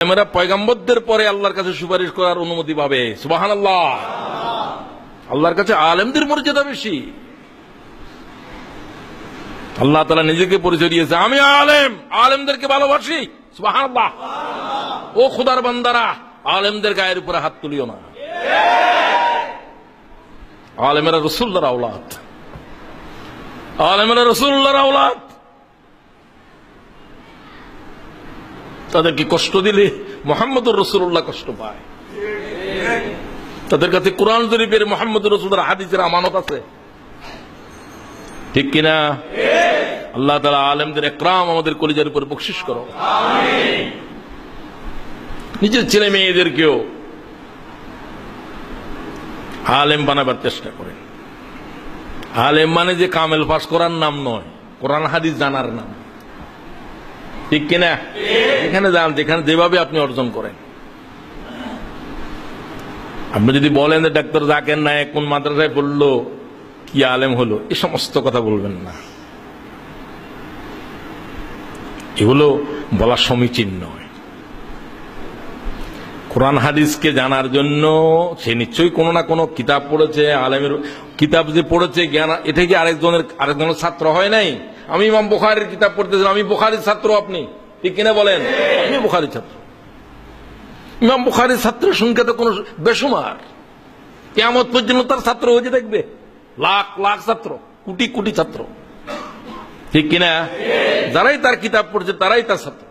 আলেমেরা পয়গাম্বরদের পরে আল্লাহর কাছে সুপারিশ করার অনুমতি পাবে। সুবাহান আল্লাহ আল্লাহর কাছে আলেমদের মর্যাদা বেশি। আল্লাহ তালা নিজেকে পরিচয় দিয়েছে, আমি আলেম, আলেমদেরকে ভালোবাসি। সুবাহান ও খুদার বান্দারা, আলেমদের গায়ের উপরে হাত তুলিও না। আলেমেরা রসুল্লার আওলাদ। আলেমেরা রসুল্লার আওলাদ। তাদেরকে কষ্ট দিলে মোহাম্মদুর রসুল্লাহ কষ্ট পায়। তাদের কাছে কোরআন শরীফের মোহাম্মদ রসুলের হাদিসের আমানত আছে। ঠিক কিনা? আল্লাহ তালা আলেমদের একরাম আমাদের কলিজার উপর বকশিস করো। নিজের ছেলে মেয়েদেরকেও আলেম বানাবার চেষ্টা করেন। আলেম মানে যে কামেল পাস করার নাম নয়, কোরআন হাদিস জানার নাম। ঠিক কিনা? এখানে যান, যেখানে যেভাবে আপনি অর্জন করেন। আপনি যদি বলেন যে ডাক্তার জাকের নায়ক কোন মাদ্রাসায় পড়ল, কি আলেম হলো, এ সমস্ত কথা বলবেন না। এগুলো বলা সমীচীন নয়। কোরআন হাদিসকে জানার জন্য সে নিশ্চয়ই কোনো না কোনো কিতাব পড়েছে, আলেমের কিতাব যে পড়েছে, জ্ঞান, এটা কি আরেকজনের আরেকজনের ছাত্র হয় নাই? আমি ইমাম বুখারের কিতাব পড়তেছিলাম, আমি বুখারির ছাত্র আপনি? ঠিক কিনা বলেন? আমি বুখারির ছাত্র। ইমাম বুখারির ছাত্রের সংখ্যা তো কোনো বেসুমার কেমন পর্যন্ত তার ছাত্র হয়ে দেখবে লাখ লাখ ছাত্র, কোটি কোটি ছাত্র। ঠিক কিনা? যারাই তার কিতাব পড়ছে, তারাই তার ছাত্র।